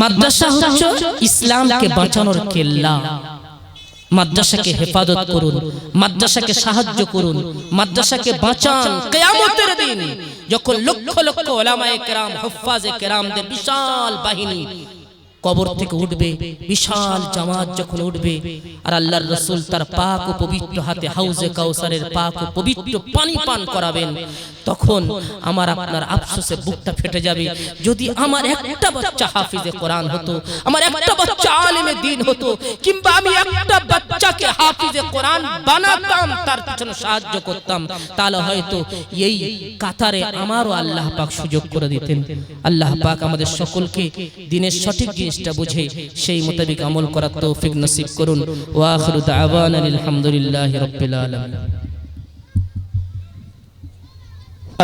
মাদ্রাসা হচ্ছে ইসলামকে বাঁচানোর কেল্লা। মাদ্রাসাকে হেফাজত করুন মাদ্রাসাকে সাহায্য করুন মাদ্রাসাকে বাঁচান কেয়ামতের দিন। যখন লক্ষ লক্ষ ওলামায়ে কেরাম হুফাজে কেরামদের বিশাল বাহিনী কবর থেকে উঠবে, বিশাল জামাত যখন উঠবে, আর আল্লাহর রসুল তার পাক ও পবিত্র হাতে হাউজে কাউসারের পাক ও পবিত্র পানি পান করাবেন, তখন আমার আপনার আফসোসে বুকটা ফেটে যাবে। যদি আমার একটা বাচ্চা হাফিজে কোরআন হতো, আমার একটা বাচ্চা আলেমে দিন হতো, কিংবা আমি একটা বাচ্চাকে হাফিজে কোরআন বানাতাম, তার পিছনে সাহায্য করতাম, তাহলে হয়তো এই কাতারে আমারও আল্লাহ পাক সুযোগ করে দিতেন। আল্লাহ পাক আমাদের সকলকে দিনের সঠিক জিনিসটা বুঝে, সেই মোতাবেক আমল করার তৌফিক নসিব করুন। ওয়া আখিরু দাওয়ানা আলহামদুলিল্লাহি রাব্বিল আলামিন।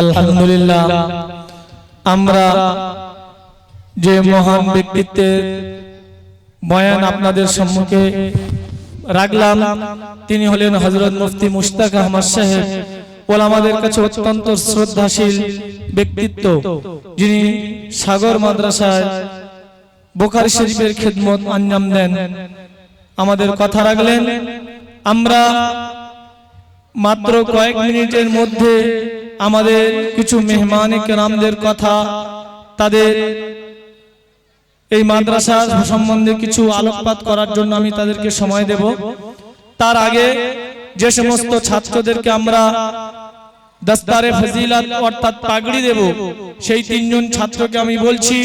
আলহামদুলিল্লাহ, আমরা যে মহান ব্যক্তিত্বের বয়ান আপনাদের সম্মুখে রাখলাম, তিনি হলেন হজরত মুফতি মুশতাক আহমদ সাহেব, ওলামাদের কাছে অত্যন্ত শ্রদ্ধাশীল ব্যক্তিত্ব, যিনি সাগর মাদ্রাসায় বোখারি শরীফের খেদমত আঞ্জাম দেন। আমাদের কথা রাখলেন, আমরা মাত্র কয়েক মিনিটের মধ্যে আমাদের কিছু মেহমান কেরামদের কথা, তাদের এই মাদ্রাসা সম্বন্ধে কিছু আলোকপাত করার জন্য আমি তাদেরকে সময় দেব। তার আগে যে সমস্ত ছাত্রদেরকে আমরা দস্তারে ফজিলাত অর্থাৎ পাগড়ি দেব, সেই তিনজন ছাত্রকে আমি বলছি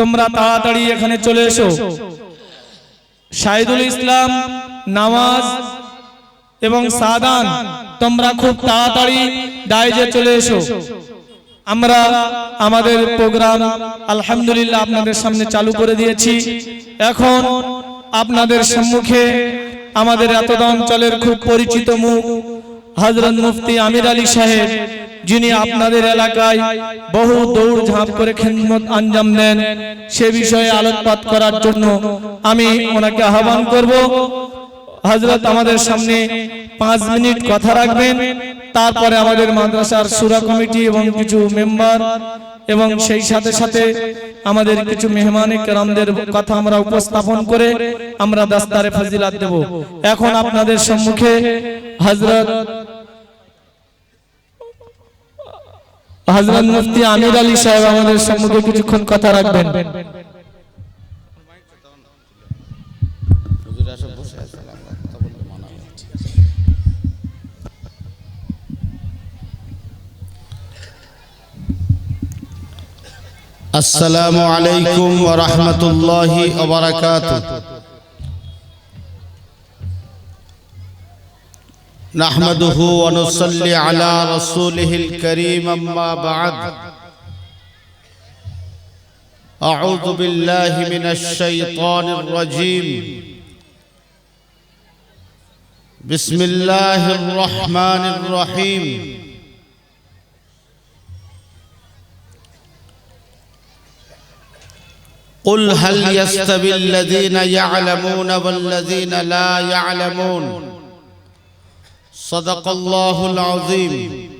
তোমরা তাড়াতাড়ি এখানে চলে এসো। শাহিদুল ইসলাম, নামাজ এবং সাদান, তোমরা খুব তাড়াতাড়ি ডাইজে চলে এসো। আমরা আমাদের প্রোগ্রাম আলহামদুলিল্লাহ আপনাদের সামনে চালু করে দিয়েছি। এখন আপনাদের সম্মুখে আমাদের এতদ অঞ্চলের খুব পরিচিত মুখ হজরত মুফতি আমির আলী সাহেব যিনি আপনাদের এলাকায় বহু দৌড় ঝাঁপ করে খেদমত আঞ্জাম দেন সে বিষয়ে আলোকপাত করার জন্য আমি ওনাকে আহ্বান করব। হজরত আমাদের সামনে পাঁচ মিনিট কথা রাখবেন তারপরে আমাদের মাদ্রাসার সুরা কমিটি এবং কিছু মেম্বার এবং সেই সাথে সাথে আমাদের কিছু মেহমান কেরামদের কথা আমরা উপস্থাপন করে আমরা দাস্তারে ফাজিলাত দেব। এখন আপনাদের সম্মুখে হজরত হজরত মুফতি আমির আলী সাহেব আমাদের সম্মুখে কিছুক্ষণ কথা রাখবেন। মানা আসসালামু আলাইকুম ওয়া রাহমাতুল্লাহি ওয়া বারাকাতুহু। نحمده ونصلي على رسوله الكريم أما بعد. أعوذ بالله من الشيطان الرجيم. بسم الله الرحمن الرحيم. قل هل يستوي الذين يعلمون والذين لا يعلمون؟ صدق الله العظيم.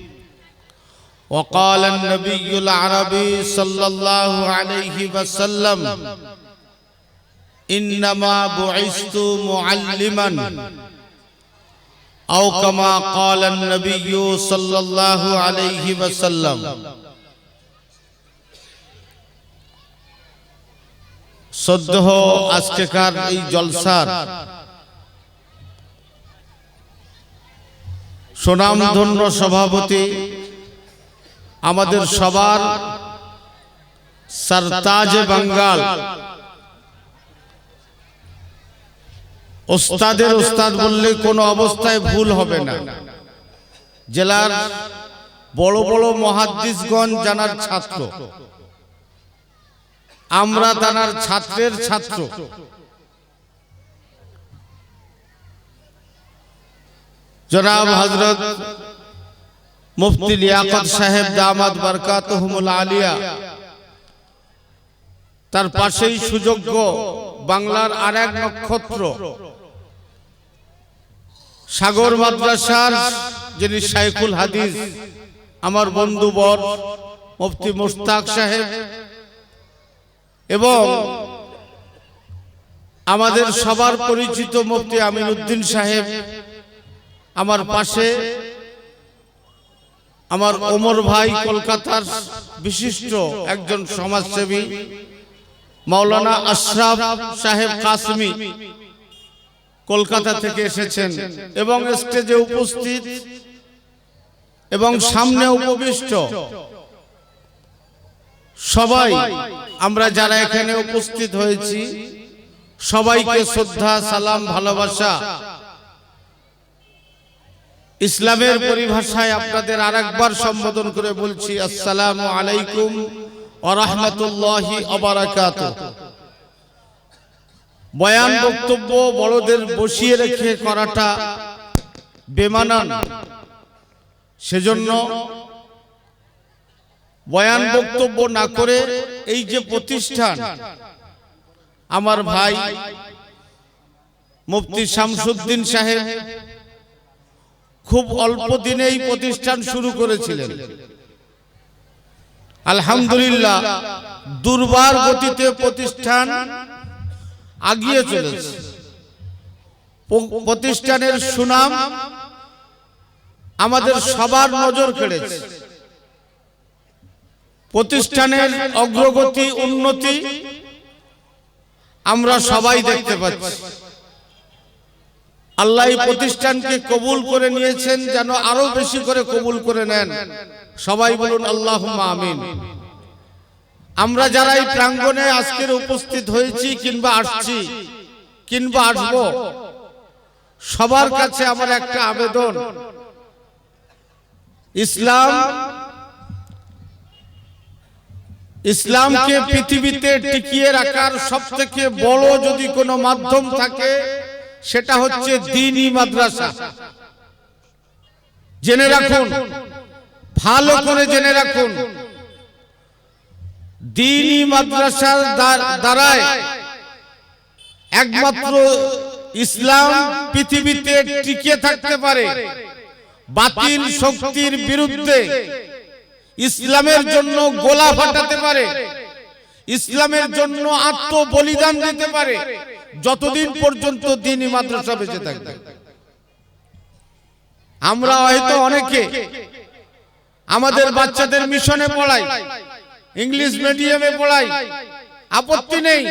وقال النبي العربي صلى الله عليه وسلم إنما بعثت معلما أو كما قال النبي صلى الله عليه وسلم. صدح أسككار جلسات সুনামধন্য সভাপতি। আমাদের সবার সরতাজ বাঙ্গাল। ওস্তাদের ওস্তাদ বললে কোনো অবস্থায় ভুল হবে না। জেলার বড় বড় মহাদ্দিসগঞ্জ জানার ছাত্র। আমরা তানার ছাত্রের ছাত্র। জনাব হজরত মুফতি লিয়াকত সাহেব দামাদ বরকাতহুমুল আলিয়া। তার পাশেই সুযোগ্য বাংলার আর এক নক্ষত্র। সাগর মাদ্রাসার যিনি শাইখুল হাদিস আমার বন্ধু বর মুফতি মুস্তাক সাহেব। এবং আমাদের সবার পরিচিত মুফতি আমিনউদ্দিন সাহেব। আমার পাশে আমার ওমর ভাই কলকাতার বিশিষ্ট একজন সমাজসেবী মাওলানা আশরাফ সাহেব কাসমি কলকাতা থেকে এসেছেন এবং স্টেজে উপস্থিত এবং সামনে উপবিষ্ট সবাই আমরা যারা এখানে উপস্থিত হয়েছি সবাইকে শ্রদ্ধা সালাম ভালোবাসা। ইসলামের পরিভাষায় আপনাদের আরেকবার সম্বোধন করে বলছি, আসসালামু আলাইকুম ওয়া রাহমাতুল্লাহি ওয়া বয়ান বক্তব্য বড়দের বসিয়ে রেখে করাটা বেমানান। সেজন্য বয়ান বক্তব্য না করে এই যে প্রতিষ্ঠান, আমার ভাই মুফতি শামসুদ্দিন সাহেব খুব অল্প দিনেই প্রতিষ্ঠান শুরু করেছিলেন। আলহামদুলিল্লাহ দুর্বার গতিতে প্রতিষ্ঠান আগিয়ে চলেছে। প্রতিষ্ঠানের সুনাম আমাদের সবার নজর কেড়েছে। প্রতিষ্ঠানের অগ্রগতি উন্নতি আমরা সবাই দেখতে পাচ্ছি। আল্লাহ প্রতিষ্ঠানকে কবুল করে নিয়েছেন, যেন আরও বেশি করে কবুল করে নেন। সবাই বলুন আল্লাহ আমিন। আমরা যারা এই প্রাঙ্গণে আজকের উপস্থিত হয়েছি কিংবা আসছি, কিংবা আসব, সবার কাছে আমার একটা আবেদন। ইসলাম, ইসলামকে পৃথিবীতে টিকিয়ে রাখার সব থেকে বড় যদি কোনো মাধ্যম থাকে সেটা হচ্ছে দিনই মাদ্রাসা। জেনে রাখুন ভালো করে জেনে রাখুন। দিনই মাদ্রাসার দ্বার- দ্বারায় একমাত্র ইসলাম পৃথিবীতে টিকে থাকতে পারে। বাতিল শক্তির বিরুদ্ধে ইসলামের জন্য গোলা ফাটাতে পারে। ইসলামের জন্য আত্ম বলিদান দিতে পারে। যতদিন পর্যন্ত দিনই মাদ্রাসা বেঁচে থাকবে। আমরা হয়তো অনেকে আমাদের বাচ্চাদের মিশনে পড়াই। ইংলিশ মিডিয়ামে পড়াই। আপত্তি নেই।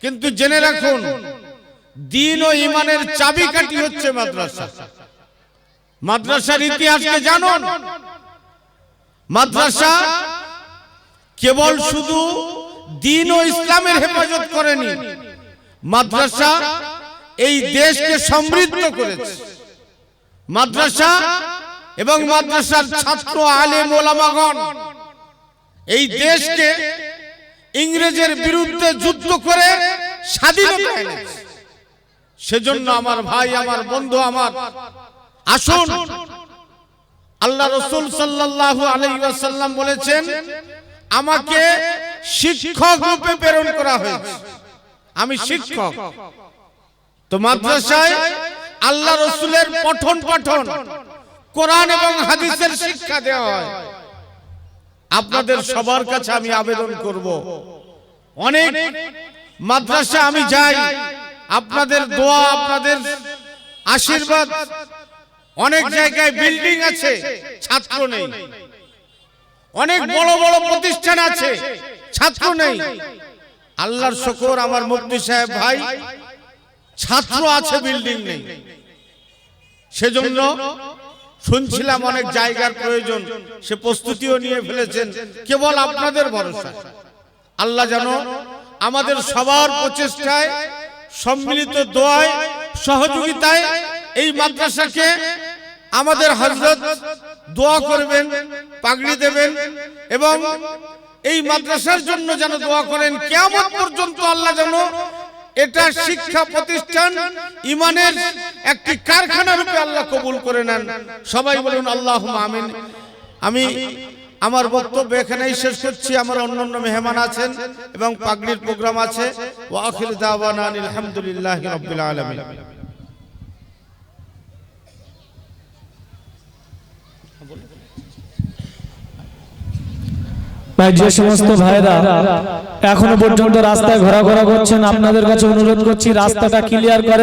কিন্তু জেনে রাখুন দিন ও ইমানের চাবিকাঠি হচ্ছে মাদ্রাসা। মাদ্রাসার ইতিহাসকে জানুন। মাদ্রাসা কেবল শুধু দিন ও ইসলামের হেফাজত করেনি। মাদ্রাসা এই দেশকে সমৃদ্ধ করেছে। মাদ্রাসা এবং মাদ্রাসার ছাত্র আলেম ওলামাগণ। এই দেশকে ইংরেজের বিরুদ্ধে যুদ্ধ করে স্বাধীনতা এনেছে। সেজন্য আমার ভাই আমার বন্ধু আমার আসুন। আল্লাহ রসুল সাল্লাল্লাহু আলাইহি ওয়াসাল্লাম বলেছেন আমাকে শিক্ষক রূপে প্রেরণ করা হয়েছে। আমি শিক্ষক। তো মাদ্রাসায় আল্লাহ রসুলের পঠন পাঠন কোরআন এবং হাদিসের শিক্ষা দেওয়া হয়। আপনাদের সবার কাছে আমি আবেদন করব। অনেক মাদ্রাসা আমি যাই। আপনাদের দোয়া আপনাদের আশীর্বাদ। অনেক জায়গায় বিল্ডিং আছে ছাত্র নেই। অনেক বড় বড় প্রতিষ্ঠান আছে ছাত্র নেই। আল্লাহর শকর, আমার মুফতি সাহেব ভাই, ছাত্র আছে বিল্ডিং নেই। সেজন্য শুনছিলাম অনেক জায়গার প্রয়োজন, সে প্রস্তুতিও নিয়ে ফেলেছেন, কেবল আপনাদের ভরসা। আল্লাহ যেন আমাদের সবার প্রচেষ্টায়, সম্মিলিত দোয়ায়, সহযোগিতায় এই মাদ্রাসাকে আমাদের হজরত দোয়া করবেন, পাগড়ি দেবেন এবং এই মাদ্রাসার জন্য যেন দোয়া করেন কেমন পর্যন্ত আল্লাহ যেন এটা শিক্ষা প্রতিষ্ঠান ইমানের একটি কারখানা রূপে আল্লাহ কবুল করে নেন। সবাই বলুন আল্লাহ আমিন। আমি আমার বক্তব্য এখানেই শেষ করছি। আমার অন্যান্য মেহমান আছেন এবং পাগড়ির প্রোগ্রাম আছে। ওয়াখির দাওয়ানা আলহামদুলিল্লাহ আলামিন। ভাই যে সমস্ত ভাইরা এখনও পর্যন্ত রাস্তায় ঘোরাঘোরা করছেন। আপনাদের কাছে অনুরোধ করছি রাস্তাটা ক্লিয়ার করে